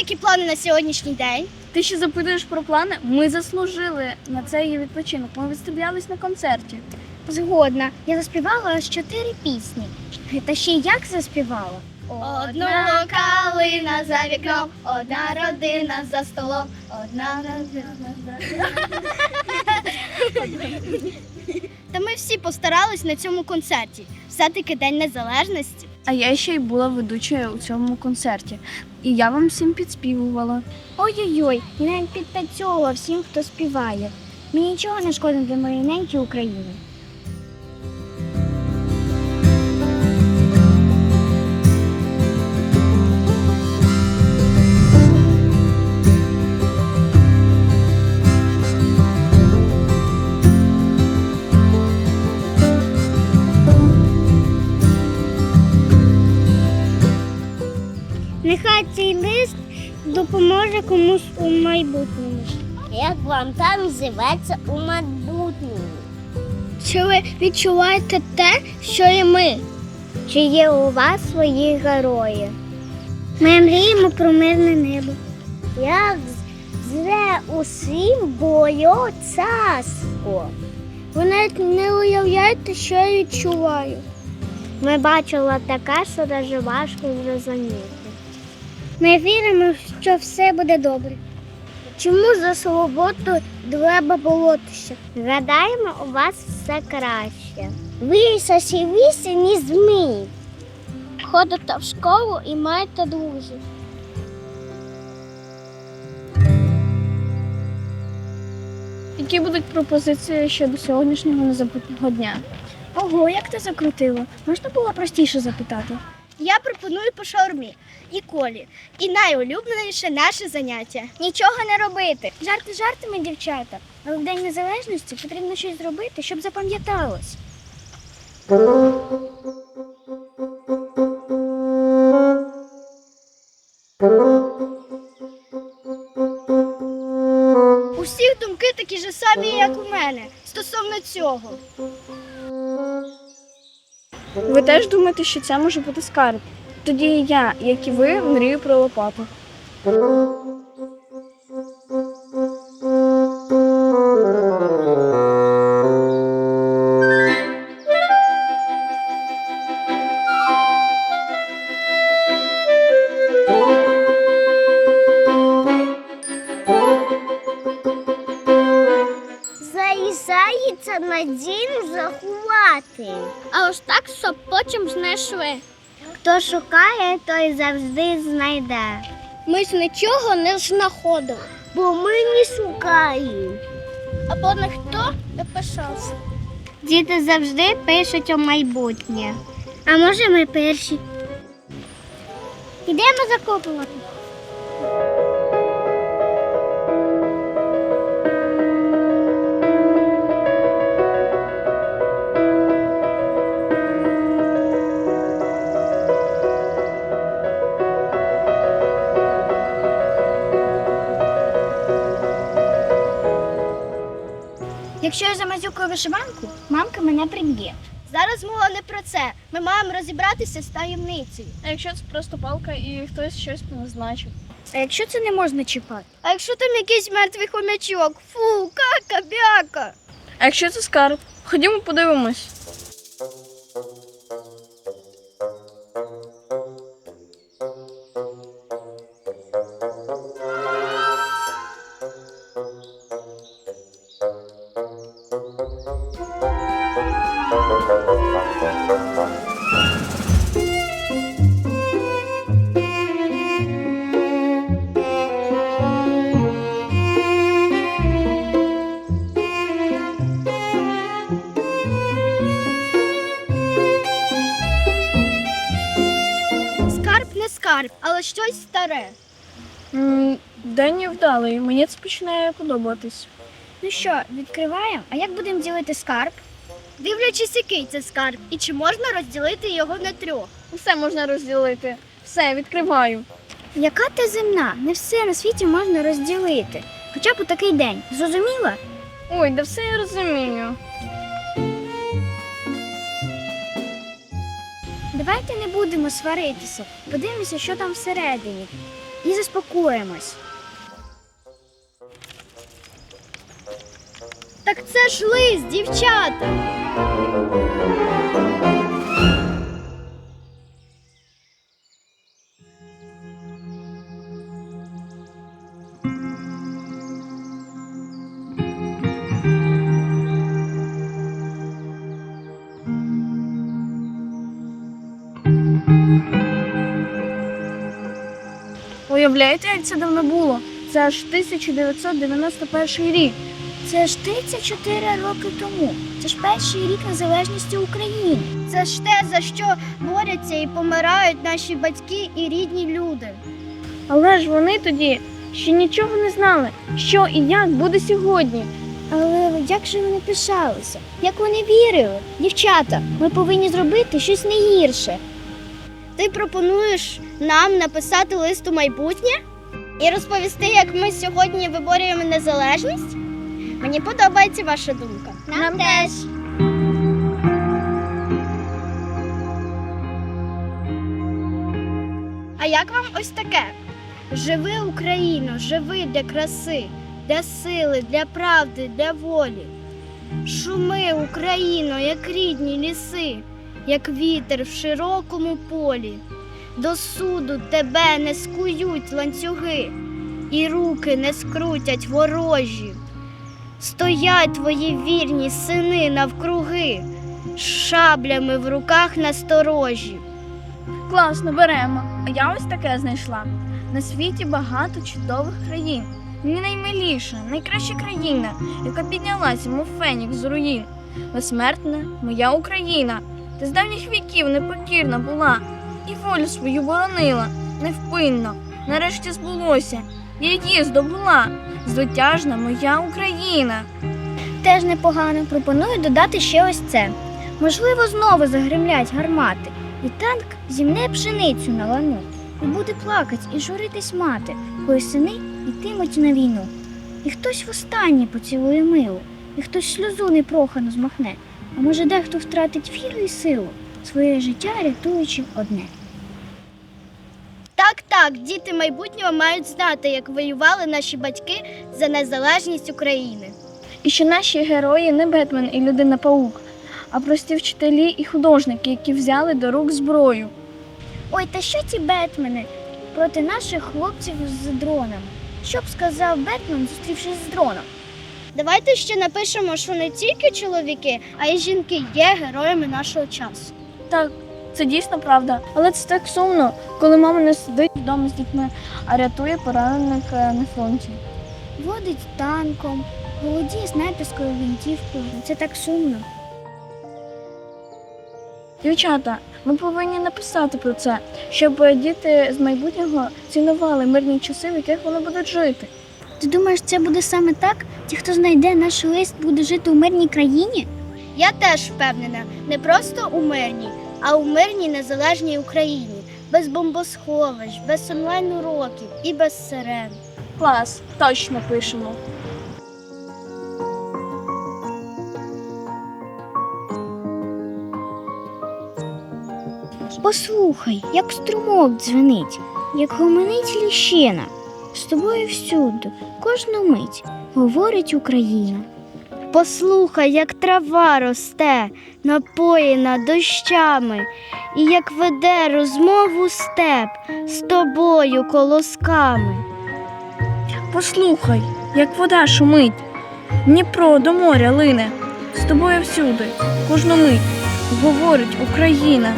Які плани на сьогоднішній день? Ти ще запитуєш про плани? Ми заслужили на цей відпочинок. Ми виставлялись на концерті. Згодна. Я заспівала аж чотири пісні. Та ще й як заспівала? Одна калина за вікном, одна родина за столом, одна родина за Та ми всі постарались на цьому концерті. Все-таки День Незалежності. А я ще й була ведучою у цьому концерті. І я вам всім підспівувала. Ой-ой-ой, я навіть підтанцьовувала всім, хто співає. Мені нічого не шкода для моєї неньки України. Допоможе комусь у майбутньому. Як вам там живеться у майбутньому? Чи ви відчуваєте те, що і ми? Чи є у вас свої герої? Ми мріємо про мирне небо. Як зре усім бою царство. Ви навіть не уявляєте, що я відчуваю. Ми бачили таке, що даже важко зрозуміти. Ми віримо, що все буде добре. Чому за свободу треба боротися? Гадаємо, у вас все краще. Ви сосівісі, ні змій. Ходите в школу і маєте друзів. Які будуть пропозиції щодо сьогоднішнього незабутнього дня? Ого, як ти закрутила? Можна було простіше запитати. Я пропоную по шаурмі і колі. І найулюбленіше наше заняття. Нічого не робити. Жарти жартами, дівчата. Але в День Незалежності потрібно щось зробити, щоб запам'яталось. У всіх думки такі ж самі, як у мене, стосовно цього. Ви теж думаєте, що це може бути скарб? Тоді і я, як і ви, мрію про лопату. Заїжджається на дім заховати. А ось так, щоб потім знайшли. Хто шукає, той завжди знайде. Ми ж нічого не знаходили. Бо ми не шукаємо. Або ніхто не пишався. Діти завжди пишуть у майбутнє. А може ми перші? Ідемо закопувати. Якщо я замазюкаю вишиванку, мамка мене приб'є. Зараз мова не про це. Ми маємо розібратися з таємницею. А якщо це просто палка і хтось щось назначив? А якщо це не можна чіпати? А якщо там якийсь мертвий хомячок? Фу, кака, бяка. А якщо це скарб? Ходімо подивимось. Але щось старе. М, День невдалий, мені це починає подобатись. Ну що, відкриваємо? А як будемо ділити скарб? Дивлячись, який це скарб, і чи можна розділити його на трьох. Все можна розділити. Все, відкриваю. Яка ти земна? Не все на світі можна розділити. Хоча б у такий день. Зрозуміла? Ой, да все я розумію. Давайте не будемо сваритися. Подивимося, що там всередині. і заспокоїмось. Так це ж лист, дівчата. Уявляєте, як це давно було? Це аж 1991 рік. Це ж 34 роки тому. Це ж перший рік незалежності України. Це ж те, за що борються і помирають наші батьки і рідні люди. Але ж вони тоді ще нічого не знали, що і як буде сьогодні. Але як же вони пишалися? Як вони вірили? Дівчата, ми повинні зробити щось не гірше. Ти пропонуєш нам написати лист у майбутнє і розповісти, як ми сьогодні виборюємо незалежність? Мені подобається ваша думка. Нам теж. А як вам ось таке? Живи Україно, живи для краси, для сили, для правди, для волі. Шуми, Україно, як рідні ліси, як вітер в широкому полі. До суду тебе не скують ланцюги, і руки не скрутять ворожі. Стоять твої вірні сини навкруги, з шаблями в руках насторожі. Класно, беремо. А я ось таке знайшла. На світі багато чудових країн. Мені наймиліша, найкраща країна, яка піднялася, мов фенікс з руїн. Безсмертна моя Україна. Ти з давніх віків непокірна була, і волю свою боронила невпинно. Нарешті збулося. Я її здобула. Звитяжна моя Україна. Теж непогано. Пропоную додати ще ось це. Можливо, знову загримлять гармати, і танк зімне пшеницю на лану. І буде плакать і журитись мати, коли сини йтимуть на війну. І хтось востаннє поцілує милу, і хтось сльозу непрохану змахне. А може, дехто втратить віру і силу, своє життя рятуючи одне. Так, так, діти майбутнього мають знати, як воювали наші батьки за незалежність України. І що наші герої не Бетмен і людина паук, а прості вчителі і художники, які взяли до рук зброю. Ой, та що ті Бетмени проти наших хлопців з дронами? Що б сказав Бетмен, зустрівшись з дроном? Давайте ще напишемо, що не тільки чоловіки, а й жінки є героями нашого часу. Так, це дійсно правда. Але це так сумно, коли мама не сидить вдома з дітьми, а рятує поранених е, на фронті. Водить танком, володіє снайперською гвинтівкою. Це так сумно. Дівчата, ми повинні написати про це, щоб е, діти з майбутнього цінували мирні часи, в яких вони будуть жити. Ти думаєш, це буде саме так? Ті, хто знайде наш лист, буде жити у мирній країні? Я теж впевнена, не просто у мирній, а у мирній незалежній Україні, без бомбосховищ, без онлайн-уроків і без сирен. Клас, точно пишемо. Послухай, як струмок дзвенить, як гомонить ліщина. З тобою всюди, кожну мить, говорить Україна. Послухай, як трава росте, напоєна дощами, і як веде розмову степ з тобою колосками. Послухай, як вода шумить, Дніпро до моря лине, з тобою всюди, кожну мить, говорить Україна.